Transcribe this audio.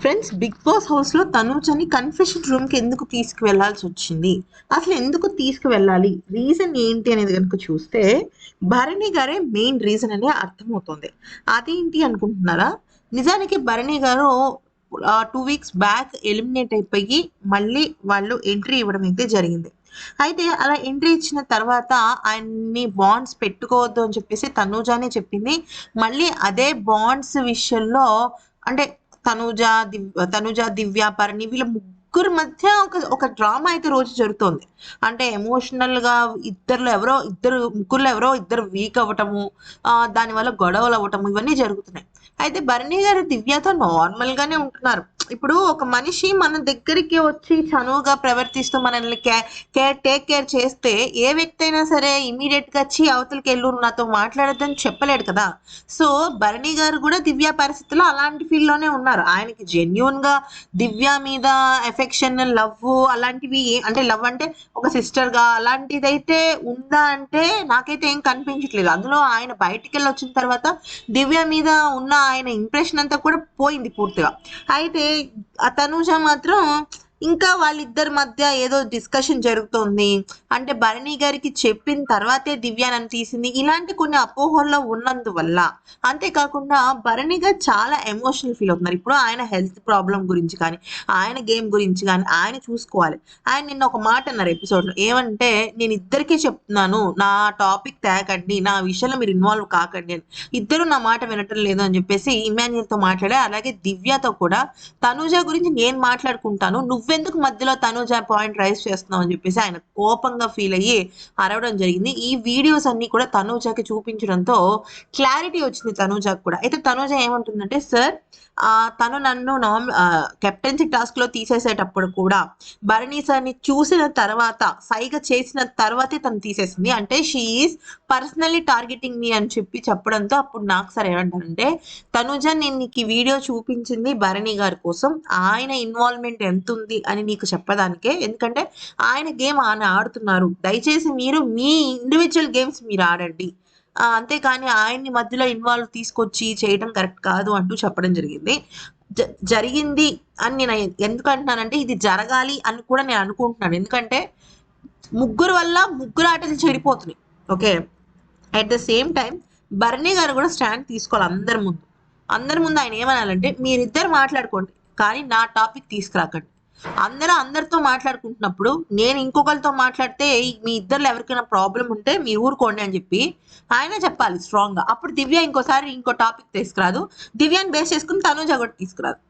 Friends big boss హౌస్లో Tanuj తనూజని confession రూమ్కి ఎందుకు తీసుకువెళ్ళాల్సి వచ్చింది? అసలు ఎందుకు తీసుకువెళ్ళాలి? రీజన్ ఏంటి అనేది కనుక చూస్తే భరణి గారే మెయిన్ రీజన్ అనే అర్థమవుతుంది. అదేంటి అనుకుంటున్నారా? నిజానికి Bharani garu two weeks back eliminate అయిపోయి మళ్ళీ వాళ్ళు ఎంట్రీ ఇవ్వడం అయితే జరిగింది. అయితే అలా ఎంట్రీ ఇచ్చిన తర్వాత ఆయన్ని బాండ్స్ పెట్టుకోవద్దు అని చెప్పేసి తనూజానే చెప్పింది. మళ్ళీ అదే బాండ్స్ విషయంలో అంటే తనుజ దివ్ తనుజ దివ్య పరణి వీళ్ళ ముగ్గురు మధ్య ఒక ఒక డ్రామా అయితే రోజు జరుగుతోంది. అంటే ఎమోషనల్గా ఇద్దరులో ఎవరో ఇద్దరు ముగ్గురులో ఎవరో ఇద్దరు వీక్ అవ్వటము దానివల్ల గొడవలు అవ్వటము ఇవన్నీ జరుగుతున్నాయి. అయితే భరణి గారు దివ్యతో నార్మల్గానే ఉంటున్నారు. ఇప్పుడు ఒక మనిషి మన దగ్గరికి వచ్చి చనువుగా ప్రవర్తిస్తూ మనల్ని కేర్ టేక్ కేర్ చేస్తే ఏ వ్యక్తి అయినా సరే ఇమీడియట్గా వచ్చి అవతలకి వెళ్ళు నాతో మాట్లాడద్దని చెప్పలేడు కదా. సో భరణి గారు కూడా దివ్య పరిస్థితుల్లో అలాంటి ఫీల్లోనే ఉన్నారు. ఆయనకి జెన్యున్గా దివ్య మీద ఎఫెక్షన్ లవ్ అలాంటివి అంటే లవ్ అంటే ఒక సిస్టర్గా అలాంటిదైతే ఉందా అంటే నాకైతే ఏం కనిపించట్లేదు. అందులో ఆయన బయటికి వెళ్ళి వచ్చిన తర్వాత దివ్య మీద ఉన్న ఆయన ఇంప్రెషన్ అంతా కూడా పోయింది పూర్తిగా. అయితే ఆ తనూజ మాత్రం ఇంకా వాళ్ళిద్దరి మధ్య ఏదో డిస్కషన్ జరుగుతోంది. అంటే భరణి గారికి చెప్పిన తర్వాతే దివ్య నన్ను తీసింది. ఇలాంటి కొన్ని అపోహల్లో ఉన్నందువల్ల అంతేకాకుండా భరణి గారు చాలా ఎమోషనల్ ఫీల్ అవుతున్నారు. ఇప్పుడు ఆయన హెల్త్ ప్రాబ్లం గురించి కానీ ఆయన గేమ్ గురించి కానీ ఆయన చూసుకోవాలి. ఆయన నిన్న ఒక మాట అన్నారు ఎపిసోడ్లో ఏమంటే నేను ఇద్దరికీ చెప్తున్నాను. నా టాపిక్ తేకండి. నా విషయంలో మీరు ఇన్వాల్వ్ కాకండి అని. ఇద్దరు నా మాట వినటం లేదు అని చెప్పేసి ఇమాన్యుల్తో మాట్లాడే అలాగే దివ్యతో కూడా తనుజ గురించి నేను మాట్లాడుకుంటాను. నువ్వు నువ్వెందుకు మధ్యలో తనూజ పాయింట్ రైజ్ చేస్తున్నావు అని చెప్పేసి ఆయన కోపంగా ఫీల్ అయ్యి అరవడం జరిగింది. ఈ వీడియోస్ అన్ని కూడా తనూజకి చూపించడంతో క్లారిటీ వచ్చింది తనూజకి కూడా. అయితే తనూజ ఏమంటుందంటే సార్ తను నన్ను నామ్ కెప్టెన్సీ టాస్క్లో తీసేసేటప్పుడు కూడా భరణి సార్ని చూసిన తర్వాత సైగ చేసిన తర్వాతే తను తీసేసింది. అంటే షీఈస్ పర్సనల్లీ టార్గెటింగ్ మీ అని చెప్పి చెప్పడంతో అప్పుడు నాకు సార్ ఏమంటారంటే తనుజ నేను నీకు ఈ వీడియో చూపించింది భరణి గారి కోసం. ఆయన ఇన్వాల్వ్మెంట్ ఎంత ఉంది అని నీకు చెప్పడానికే? ఎందుకంటే ఆయన గేమ్ ఆయన ఆడుతున్నారు. దయచేసి మీరు మీ ఇండివిజువల్ గేమ్స్ మీరు ఆడండి. అంతేకాని ఆయన్ని మధ్యలో ఇన్వాల్వ్ తీసుకొచ్చి చేయడం కరెక్ట్ కాదు అంటూ చెప్పడం జరిగింది. జ- జరిగింది అని నేను ఎందుకు అంటున్నానంటే ఇది జరగాలి అని కూడా నేను అనుకుంటున్నాను. ఎందుకంటే ముగ్గురు వల్ల ముగ్గురు ఆటలు చెడిపోతున్నాయి. Okay? At the same time Barney గారు కూడా స్టాండ్ తీసుకోవాలి అందరి ముందు. అందరి ముందు ఆయన ఏమనాలంటే మీరిద్దరు మాట్లాడుకోండి. కానీ నా టాపిక్ తీసుకురాకండి. అందరూ అందరితో మాట్లాడుకుంటున్నప్పుడు నేను ఇంకొకరితో మాట్లాడితే మీ ఇద్దరు ఎవరికైనా ప్రాబ్లం ఉంటే మీ ఊరుకోండి అని చెప్పి ఆయన చెప్పాలి స్ట్రాంగ్గా. అప్పుడు దివ్య ఇంకోసారి ఇంకో టాపిక్ తీసుకురాదు. దివ్యాని బేస్ చేసుకుని తనుజ కూడా తీసుకురాదు.